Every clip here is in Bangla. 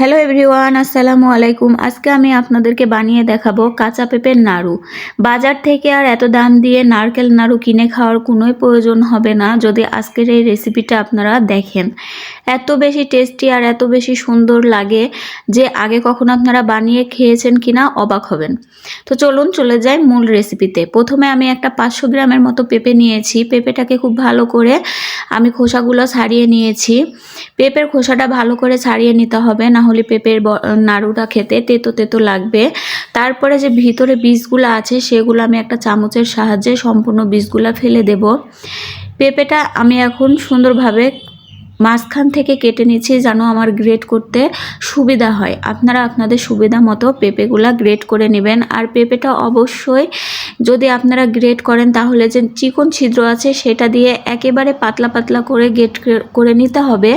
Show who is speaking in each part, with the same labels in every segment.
Speaker 1: হ্যালো এভরিওয়ান আসসালামু আলাইকুম। আজকে আমি আপনাদেরকে বানিয়ে দেখাবো কাঁচা পেঁপের নাড়ু। বাজার থেকে আর এত দাম দিয়ে নারকেল নাড়ু কিনে খাওয়ার কোনোই প্রয়োজন হবে না, যদি আজকের এই রেসিপিটা আপনারা দেখেন। এত বেশি টেস্টি আর এত বেশি সুন্দর লাগে যে আগে কখনো আপনারা বানিয়ে খেয়েছেন কিনা অবাক হবেন। তো চলুন চলে যাই মূল রেসিপিতে প্রথমে আমি একটা পাঁচশো গ্রামের মতো পেঁপে নিয়েছি। পেঁপেটাকে খুব ভালো করে আমি খোসাগুলো ছাড়িয়ে নিয়েছি। পেঁপের খোসাটা ভালো করে ছাড়িয়ে নিতে হবে, না হলে পেঁপের নাড়ুটা খেতে তেতো তেতো লাগবে। তারপরে যে ভিতরে বীজগুলো আছে, সেগুলো আমি একটা চামচের সাহায্যে সম্পূর্ণ বীজগুলো ফেলে দেব। পেঁপেটা আমি এখন সুন্দরভাবে মাঝখান থেকে কেটে নিচ্ছি যেন আমার গ্রেট করতে সুবিধা হয়। আপনারা আপনাদের সুবিধা মতো পেঁপেগুলা গ্রেট করে নেবেন। আর পেঁপেটা অবশ্যই যদি আপনারা গ্রেট করেন, তাহলে যে চিকন ছিদ্র আছে, সেটা দিয়ে একেবারে পাতলা পাতলা করে গেট করে নিতে হবে।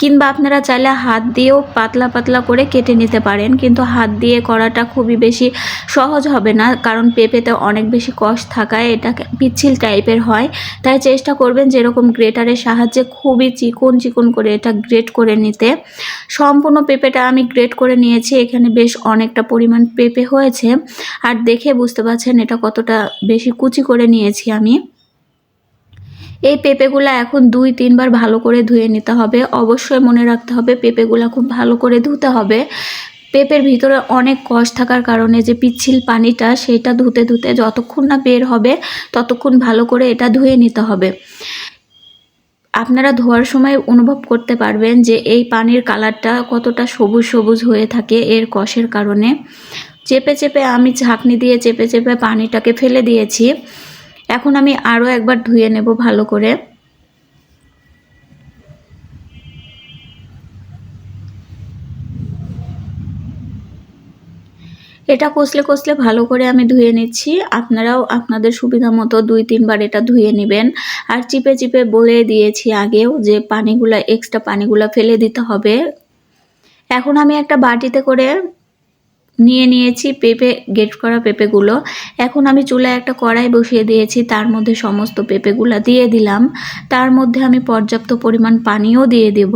Speaker 1: কিংবা আপনারা চাইলে হাত দিয়েও পাতলা পাতলা করে কেটে নিতে পারেন। কিন্তু হাত দিয়ে করাটা খুবই বেশি সহজ হবে না, কারণ পেঁপেতে অনেক বেশি কষ থাকায় এটা পিচ্ছিল টাইপের হয়। তাই চেষ্টা করবেন যেরকম গ্রেটারের সাহায্যে খুবই চিকন চিকন করে এটা গ্রেট করে নিতে। সম্পূর্ণ পেঁপেটা আমি গ্রেট করে নিয়েছি, এখানে বেশ অনেকটা পরিমাণ পেঁপে হয়েছে। আর দেখে বুঝতে পারছেন এটা কতটা বেশি কুচি করে নিয়েছি আমি। এই পেঁপেগুলো এখন দুই, তিনবার ভালো করে ধুয়ে নিতে হবে। অবশ্যই মনে রাখতে হবে পেঁপেগুলো খুব ভালো করে ধুতে হবে। পেঁপের ভিতরে অনেক কষ থাকার কারণে যে পিচ্ছিল পানিটা সেটা ধুতে ধুতে যতক্ষণ না বের হবে ততক্ষণ ভালো করে এটা ধুয়ে নিতে হবে। আপনারা ধোয়ার সময় অনুভব করতে পারবেন যে এই পানির কালারটা কতটা সবুজ সবুজ হয়ে থাকে এর কষের কারণে। চেপে চেপে আমি ঝাঁকনি দিয়ে চেপে চেপে পানিটাকে ফেলে দিয়েছি। এখন আমি আরও একবার ধুয়ে নেব ভালো করে। এটা কষলে কষলে ভালো করে আমি ধুয়ে নিচ্ছি। আপনারাও আপনাদের সুবিধা মতো দুই, তিনবার এটা ধুয়ে নেবেন। আর চিপে চিপে বলে দিয়েছি আগেও যে পানিগুলা এক্সট্রা পানিগুলা ফেলে দিতে হবে। এখন আমি একটা বাটিতে করে নিয়ে নিয়েছি পেঁপে গেট করা পেঁপেগুলো। এখন আমি চুলায় একটা কড়াই বসিয়ে দিয়েছি, তার মধ্যে সমস্ত পেঁপেগুলো দিয়ে দিলাম। তার মধ্যে আমি পর্যাপ্ত পরিমাণ পানিও দিয়ে দেব।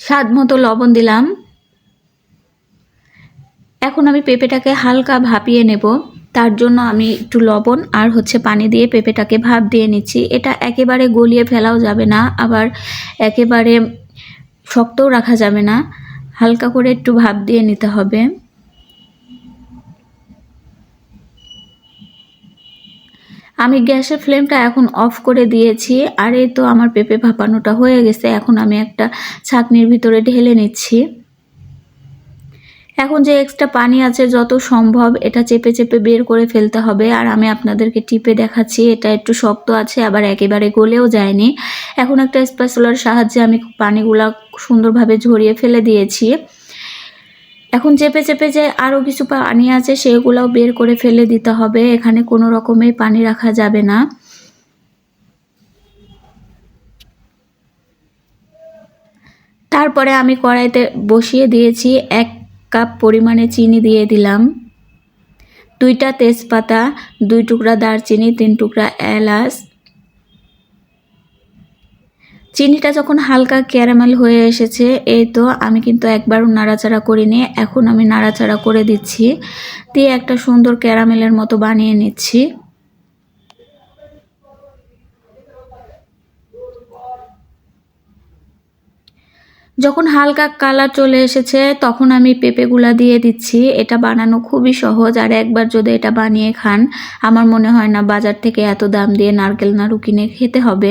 Speaker 1: স্বাদ মতো লবণ দিলাম। এখন আমি পেঁপেটাকে হালকা ভাপিয়ে নেব। তার জন্য আমি একটু লবণ আর হচ্ছে পানি দিয়ে পেঁপেটাকে ভাপ দিয়ে নিচ্ছি। এটা একেবারে গলিয়ে ফেলাও যাবে না, আবার একেবারে শক্তও রাখা যাবে না। হালকা করে একটু ভাপ দিয়ে নিতে হবে। আমি গ্যাসের ফ্লেমটা এখন অফ করে দিয়েছি। আর এই তো আমার পেঁপে ভাপানোটা হয়ে গেছে। এখন আমি একটা ছাকনির ভিতরে ঢেলে নিচ্ছি। এখন যে এক্সট্রা পানি আছে যত সম্ভব এটা চেপে চেপে বের করে ফেলতে হবে। আর আমি আপনাদেরকে টিপে দেখাচ্ছি, এটা একটু শক্ত আছে, আবার একেবারে গলেও যায়নি। এখন একটা স্প্যাচুলার সাহায্যে আমি পানিগুলা সুন্দরভাবে ঝরিয়ে ফেলে দিয়েছি। এখন চেপে চেপে যে আরও কিছু পানি আছে সেগুলোও বের করে ফেলে দিতে হবে। এখানে কোনো রকমের পানি রাখা যাবে না। তারপরে আমি কড়াইতে বসিয়ে দিয়েছি এক কাপ পরিমাণে চিনি দিয়ে দিলাম। দুইটা তেজপাতা, দুই টুকরা দারচিনি, তিন টুকরা এলাচ। চিনিটা যখন হালকা ক্যারামেল হয়ে এসেছে, এই তো আমি কিন্তু একবারও নাড়াচাড়া করিনি, এখন আমি নাড়াচাড়া করে দিচ্ছি। দিয়ে একটা সুন্দর ক্যারামেলের মতো বানিয়ে নিচ্ছি। যখন হালকা কালার চলে এসেছে, তখন আমি পেঁপেগুলা দিয়ে দিচ্ছি। এটা বানানো খুবই সহজ, আর একবার যদি এটা বানিয়ে খান, আমার মনে হয় না বাজার থেকে এত দাম দিয়ে নারকেল নাড়ু কিনে খেতে হবে।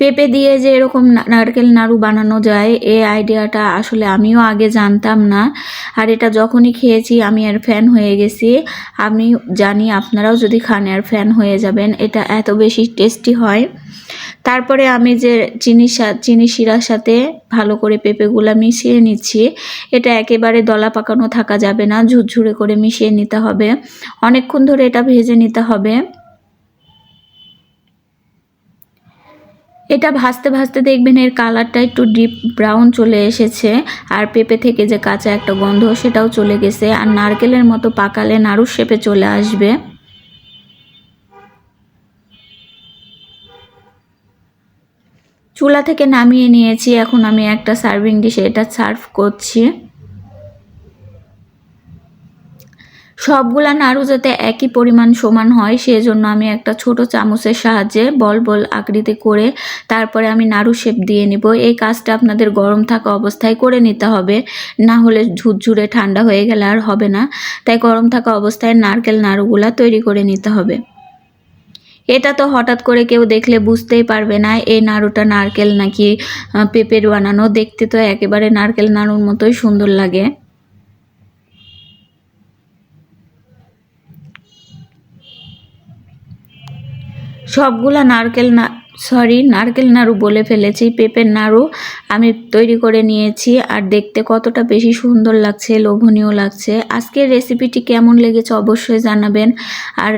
Speaker 1: পেঁপে দিয়ে যে এরকম নারকেল নাড়ু বানানো যায় এই আইডিয়াটা আসলে আমিও আগে জানতাম না। আর এটা যখনই খেয়েছি, আমি আর ফ্যান হয়ে গেছি। আমি জানি আপনারাও যদি খান আর ফ্যান হয়ে যাবেন, এটা এত বেশি টেস্টি হয়। তারপরে আমি যে চিনি চিনি শিরার সাথে ভালো করে পেঁপেগুলা মিশিয়ে নিচ্ছি, এটা একেবারে দলা পাকানো থাকা যাবে না, ঝুরঝুরে করে মিশিয়ে নিতে হবে। অনেকক্ষণ ধরে এটা ভেজে নিতে হবে। এটা ভাজতে ভাজতে দেখবেন এর কালারটা একটু ডিপ ব্রাউন চলে এসেছে, আর পেঁপে থেকে যে কাঁচা একটা গন্ধ সেটাও চলে গেছে, আর নারকেলের মতো পাকালে নাড়ু শেপে চলে আসবে। চুলা থেকে নামিয়ে নিয়েছি, এখন আমি একটা সার্ভিং ডিশে এটা সার্ভ করছি। সবগুলা নাড়ু যাতে একই পরিমাণ সমান হয়, সেজন্য আমি একটা ছোট চামচের সাহায্যে বল বল আকৃতি করে তারপরে আমি নাড়ু শেপ দিয়ে নিব। এই কাজটা আপনাদের গরম থাকা অবস্থায় করে নিতে হবে, না হলে ঝুরঝুরে ঠান্ডা হয়ে গেলে আর হবে না। তাই গরম থাকা অবস্থায় নারকেল নাড়ুগুলা তৈরি করে নিতে হবে। এটা তো হঠাৎ করে কেউ দেখলে বুঝতেই পারবে না, এই নাড়ুটা নারকেল নাকি পেঁপের বানানো। দেখতে তো একেবারে নারকেল নাড়ুর মতোই সুন্দর লাগে। সবগুলা নারকেল না সরি নারকেল নাড়ু বলে ফেলেছি, পেঁপের নাড়ু আমি তৈরি করে নিয়েছি আর দেখতে কতটা বেশি সুন্দর লাগছে, লোভনীয় লাগছে। আজকের রেসিপিটি কেমন লেগেছে অবশ্যই জানাবেন। আর